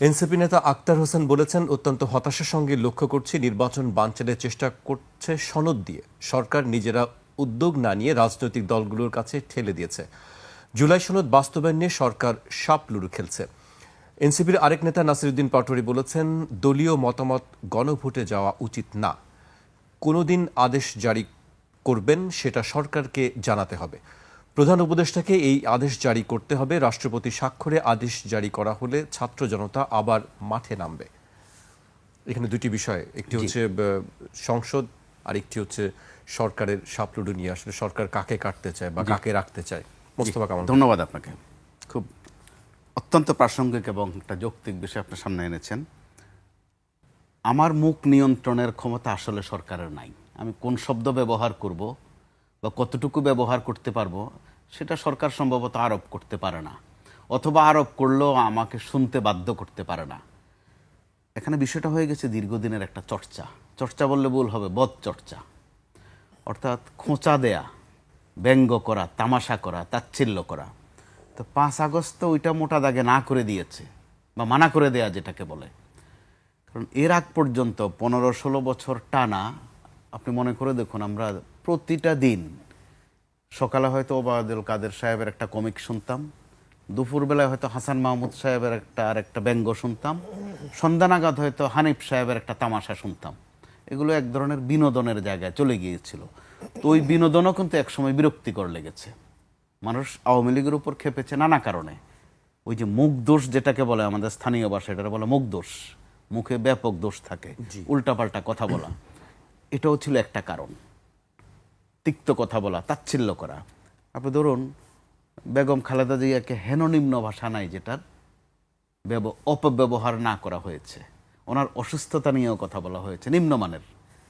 NCP নেতা আক্তার হোসেন বলেছেন, অত্যন্ত হতাশার সঙ্গে লক্ষ্য করছি নির্বাচন বানচালের চেষ্টা করছে সনদ দিয়ে। সরকার নিজেরা উদ্যোগ না নিয়ে রাজনৈতিক দলগুলোর কাছে ঠেলে দিয়েছে। জুলাই সনদ বাস্তবায়ন নিয়ে সরকার সাপ লুডু খেলছে। এনসিপির আরেক নেতা নাসিরুদ্দিন পাটোয়ারি বলেছেন, দলীয় মতামত গণভোটে যাওয়া উচিত না। কোনোদিন আদেশ জারি করবেন, সেটা সরকারকে জানাতে হবে। প্রধান উপদেষ্টাকে এই আদেশ জারি করতে হবে। রাষ্ট্রপতি স্বাক্ষরে আদেশ জারি করা হলে ছাত্র জনতা আবার মাঠে নামবে। এখানে দুটি বিষয় একটি হচ্ছে সংসদ আর একটি হচ্ছে সরকারের সাপলুডু নিয়ে আসলে সরকার কাকে কাটতে চায় বা কাকে রাখতে চায়। মোস্তফা কামাল। ধন্যবাদ আপনাকে। খুব অত্যন্ত প্রাসঙ্গিক এবং একটা যৌক্তিক বিষয় আপনার সামনে এনেছেন। আমার মুখ নিয়ন্ত্রণের ক্ষমতা আসলে সরকারের নাই। আমি কোন শব্দ ব্যবহার করব বা কতটুকু ব্যবহার করতে পারব সেটা সরকার সম্ভবত আরোপ করতে পারে না, অথবা আরোপ করলেও আমাকে শুনতে বাধ্য করতে পারে না। এখানে বিষয়টা হয়ে গেছে দীর্ঘদিনের একটা চর্চা। চর্চা বললে ভুল হবে, বদ চর্চা। অর্থাৎ খোঁচা দেয়া, ব্যঙ্গ করা, তামাশা করা, তাচ্ছিল্য করা। তো পাঁচ আগস্ট ওইটা মোটা দাগে না করে দিয়েছে, বা মানা করে দেয়া যেটাকে বলে। কারণ এর আগ পর্যন্ত পনেরো ষোলো বছর টানা, আপনি মনে করে দেখুন, আমরা প্রতিটা দিন সকালে হয়তো ওবায়দুল কাদের সাহেবের একটা কমিক শুনতাম। দুপুরবেলায় হয়তো হাসান মাহমুদ সাহেবের একটা আর একটা ব্যঙ্গ শুনতাম। সন্ধ্যা নাগাদ হয়তো হানিফ সাহেবের একটা তামাশা শুনতাম। এগুলো এক ধরনের বিনোদনের জায়গায় চলে গিয়েছিল। তো ওই বিনোদনও কিন্তু একসময় বিরক্তিকর লেগেছে। মানুষ আওয়ামী লীগের উপর খেপেছে নানা কারণে। ওই যে মুখ দোষ যেটাকে বলে আমাদের স্থানীয় ভাষা এটা বলে মুখ দোষ। মুখে ব্যাপক দোষ থাকে। উল্টাপাল্টা কথা বলা। এটাও ছিল একটা কারণ। তিক্ত কথা বলা তাচ্ছিল্য করা। আপনি ধরুন বেগম খালেদা জিয়াকে হেননিম্ন ভাষা নাই যেটার ব্যব- অপব্যবহার না করা হয়েছে। ওনার অসুস্থতা নিয়েও কথা বলা হয়েছে নিম্নমানের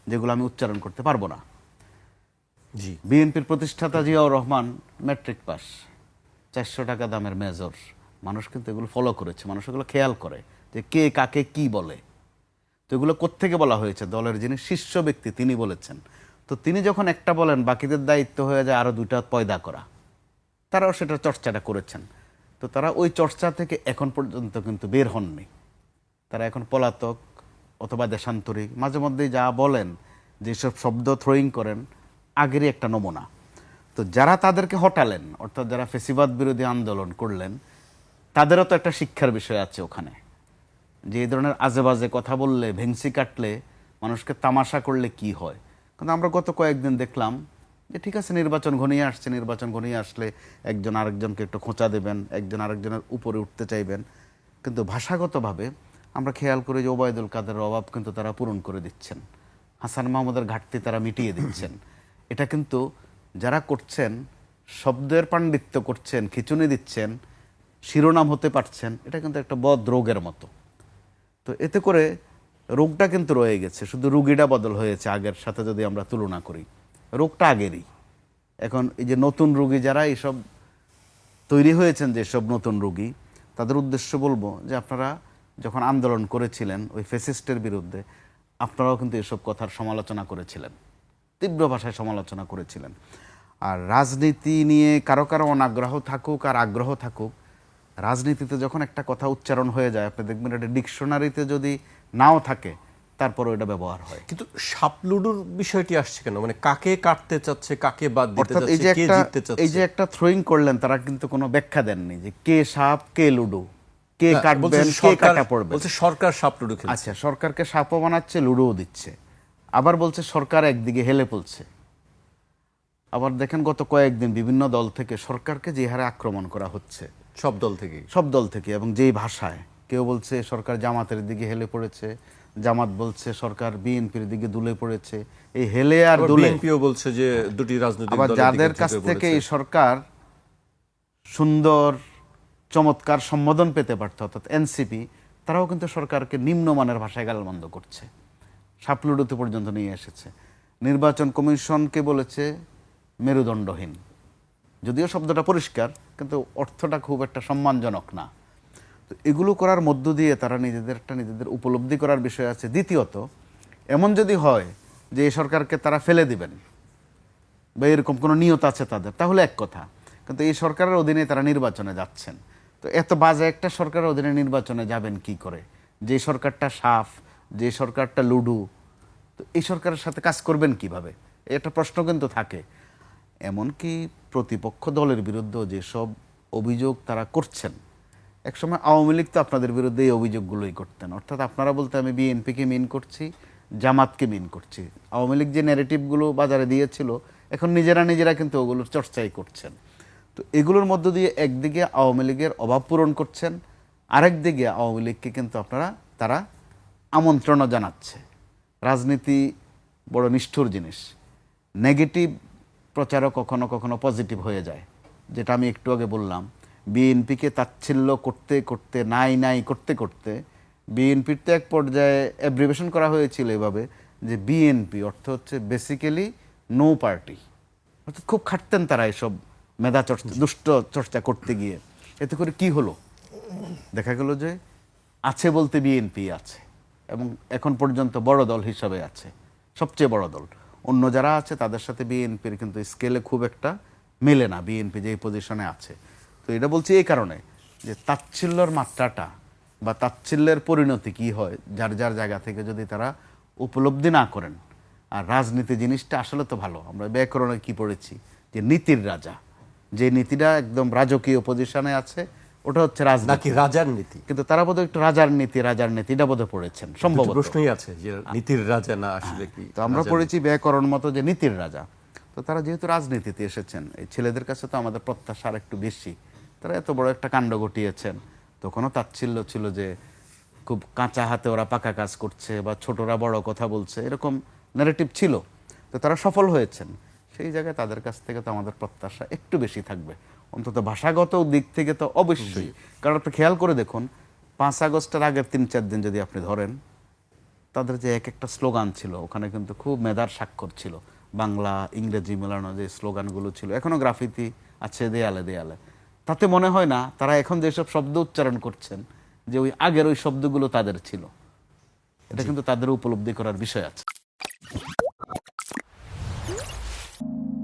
যেগুলো আমি উচ্চারণ করতে পারব না। জি। বিএনপির প্রতিষ্ঠাতা জিয়াউর রহমান ম্যাট্রিক পাস চারশো টাকা দামের মেজর। মানুষ কিন্তু এগুলো ফলো করেছে মানুষ এগুলো খেয়াল করে যে কে কাকে কি বলে। তো এগুলো কোত্থেকে বলা হয়েছে? দলের যিনি শীর্ষ ব্যক্তি তিনি বলেছেন। তো তিনি যখন একটা বলেন, বাকিদের দায়িত্ব হয়ে যায় আরও দুইটা পয়দা করা। তারাও সেটা চর্চাটা করেছেন। তো তারা ওই চর্চা থেকে এখন পর্যন্ত কিন্তু বের হননি। তারা এখন পলাতক অথবা দেশান্তরিক। মাঝে মধ্যেই যা বলেন, যেসব শব্দ থ্রোয়িং করেন, আগেরই একটা নমুনা। তো যারা তাদেরকে হটালেন, অর্থাৎ যারা ফেসিবাদ বিরোধী আন্দোলন করলেন, তাদেরও তো একটা শিক্ষার বিষয় আছে ওখানে। যে এই ধরনের আজে বাজে কথা বললে, ভেংসি কাটলে মানুষকে তামাশা করলে কি হয়? কিন্তু আমরা গত কয়েকদিন দেখলাম যে ঠিক আছে, নির্বাচন ঘনিয়ে আসছে, নির্বাচন ঘনিয়ে আসলে একজন আরেকজনকে একটু খোঁচা দেবেন, একজন আরেকজনের উপরে উঠতে চাইবেন। কিন্তু ভাষাগতভাবে আমরা খেয়াল করি যে ওবায়দুল কাদের অভাব কিন্তু তারা পূরণ করে দিচ্ছেন। হাসান মাহমুদের ঘাটতি তারা মিটিয়ে দিচ্ছেন। এটা কিন্তু যারা করছেন, শব্দের পাণ্ডিত্য করছেন, খিচুনি দিচ্ছেন, শিরোনাম হতে পারছেন, এটা কিন্তু একটা বদ রোগের মতো। তো এতে করে রোগটা কিন্তু রয়ে গেছে, শুধু রুগীটা বদল হয়েছে আগের সাথে যদি আমরা তুলনা করি। রোগটা আগেরই। এখন এই যে নতুন রুগী যারা এইসব তৈরি হয়েছেন যেসব নতুন রুগী, তাদের উদ্দেশ্য বলব যে আপনারা যখন আন্দোলন করেছিলেন ওই ফেসিস্টের বিরুদ্ধে, আপনারাও কিন্তু এসব কথার সমালোচনা করেছিলেন। তীব্র ভাষায় সমালোচনা করেছিলেন। আর রাজনীতি নিয়ে কারও কারও অনাগ্রহ থাকুক আর আগ্রহ থাকুক, রাজনীতিতে যখন একটা কথা উচ্চারণ হয়ে যায়, আপনি দেখবেন এটা ডিকশনারিতে যদি নাও থাকে তারপরে এটা ব্যবহার হয়। কিন্তু সাপলুডুর বিষয়টি আসছে কেন? মানে কাকে কাটতে চাচ্ছে কাকে বাদ দিতে চাচ্ছে কে জিততে এই যে একটা থ্রোয়িং করলেন তারা কিন্তু কোনো ব্যাখ্যা দেননি যে কে সাপ কে লুডো কে কাটবেন কে কাটা পড়বে বলছে সরকার সাপলুডু খেলছে। আচ্ছা সরকারকে সাপও বানাচ্ছে লুডোও দিচ্ছে। আবার বলছে সরকার একদিকে হেলে পড়ছে আবার দেখেন গত কয়েকদিন বিভিন্ন দল থেকে সরকারকে যে হারে আক্রমণ করা হচ্ছে। সব দল থেকে সব দল থেকে এবং যেই ভাষায়। কেউ বলছে সরকার জামাতের দিকে হেলে পড়েছে জামাত বলছে সরকার বিএনপির দিকে দুলে পড়েছে। এই হেলে আর দুলে বিএনপিও বলছে যে দুটি রাজনৈতিক আবার যাদের কাছ থেকে এই সরকার সুন্দর চমৎকার সম্বোধন পেতে পারত অর্থাৎ এনসিপি তারাও কিন্তু সরকারকে নিম্নমানের ভাষায় গালমন্দ করছে। সাপলুডুতে পর্যন্ত নিয়ে এসেছে। নির্বাচন কমিশনকে বলেছে মেরুদণ্ডহীন। যদিও শব্দটা পরিষ্কার কিন্তু অর্থটা খুব একটা সম্মানজনক না। তো এগুলো করার মধ্য দিয়ে তারা নিজেদের একটা নিজেদের উপলব্ধি করার বিষয় আছে। দ্বিতীয়ত, এমন যদি হয় যে এই সরকারকে তারা ফেলে দিবেন বা এরকম কোনো নিয়ত আছে তাদের, তাহলে এক কথা। কিন্তু এই সরকারের অধীনে তারা নির্বাচনে যাচ্ছেন। তো এত বাজে একটা সরকারের অধীনে নির্বাচনে যাবেন কি করে? যে সরকারটা সাফ, যে সরকারটা লুডু, তো এই সরকারের সাথে কাজ করবেন কীভাবে? এটা প্রশ্ন কিন্তু থাকে। এমনকি প্রতিপক্ষ দলের বিরুদ্ধে যেসব অভিযোগ তারা করছেন একসময় আওয়ামী লীগ তো আপনাদের বিরুদ্ধে এই অভিযোগগুলোই করতেন। অর্থাৎ আপনারা বলতে আমি বিএনপিকে মিন করছি, জামাতকে মিন করছি। আওয়ামী লীগ যে ন্যারেটিভগুলো বাজারে দিয়েছিল, এখন নিজেরা নিজেরা কিন্তু ওগুলোর চর্চাই করছেন। তো এগুলোর মধ্য দিয়ে একদিকে আওয়ামী লীগের অভাব পূরণ করছেন আরেক দিকে আওয়ামী লীগকে কিন্তু আপনারা, তারা আমন্ত্রণও জানাচ্ছে। রাজনীতি বড় নিষ্ঠুর জিনিস। নেগেটিভ প্রচারও কখনো কখনো পজিটিভ হয়ে যায়। যেটা আমি একটু আগে বললাম। বিএনপিকে তাচ্ছিল্য করতে করতে, নাই নাই করতে করতে বিএনপির তো এক পর্যায়ে অ্যাব্রিভেশন করা হয়েছিল এভাবে যে বিএনপি অর্থ হচ্ছে বেসিক্যালি নো পার্টি অর্থাৎ খুব খাটতেন তারা এসব মেধা চর্চা, দুষ্ট চর্চা করতে গিয়ে। এতে করে কি হলো? দেখা গেল যে আছে বলতে বিএনপি আছে এবং এখন পর্যন্ত বড় দল হিসাবে আছে, সবচেয়ে বড় দল। অন্য যারা আছে তাদের সাথে বিএনপির কিন্তু স্কেলে খুব একটা মেলে না বিএনপি যে পজিশনে আছে। তো এটা বলছি এই কারণে যে তাচ্ছিল্যর মাত্রাটা বা তাচ্ছিল্যের পরিণতি কি হয় যার যার জায়গা থেকে যদি তারা উপলব্ধি না করেন। আর রাজনীতি জিনিসটা আসলে তো ভালো আমরা ব্যাকরণে কি পড়েছি যে নীতির রাজা যে নীতিটা একদম রাজকীয় পজিশনে আছে ওটা হচ্ছে রাজনীতি। রাজার নীতি? কিন্তু তারা বোধহয় একটু রাজার নীতি রাজার নীতি এটা বোধহয় পড়েছেন দুটো সম্ভবত। প্রশ্নই আছে যে নীতির রাজা না আসলে কি তো আমরা পড়েছি ব্যাকরণ মতো যে নীতির রাজা। তো তারা যেহেতু রাজনীতিতে এসেছেন এই ছেলেদের কাছে তো আমাদের প্রত্যাশা আর একটু বেশি। তারা এত বড় একটা কাণ্ড ঘটিয়েছেন। তখনও তাচ্ছিল্য ছিল যে খুব কাঁচা হাতে ওরা পাকা কাজ করছে বা ছোটরা বড় কথা বলছে এরকম ন্যারেটিভ ছিল। তো তারা সফল হয়েছেন। সেই জায়গায় তাদের কাছ থেকে তো আমাদের প্রত্যাশা একটু বেশি থাকবে। অন্তত ভাষাগত দিক থেকে তো অবশ্যই। কারণ আপনি খেয়াল করে দেখুন পাঁচ আগস্টের আগের তিন চার দিন যদি আপনি ধরেন তাদের যে এক একটা স্লোগান ছিল ওখানে কিন্তু খুব মেধার স্বাক্ষর ছিল। বাংলা ইংরেজি মেলানো যে স্লোগানগুলো ছিল এখনও গ্রাফিতি আছে দেয়ালে দেয়ালে। তাতে মনে হয় না তারা এখন যেসব শব্দ উচ্চারণ করছেন যে ওই আগের ওই শব্দগুলো তাদের ছিল। এটা কিন্তু তাদের উপলব্ধি করার বিষয় আছে।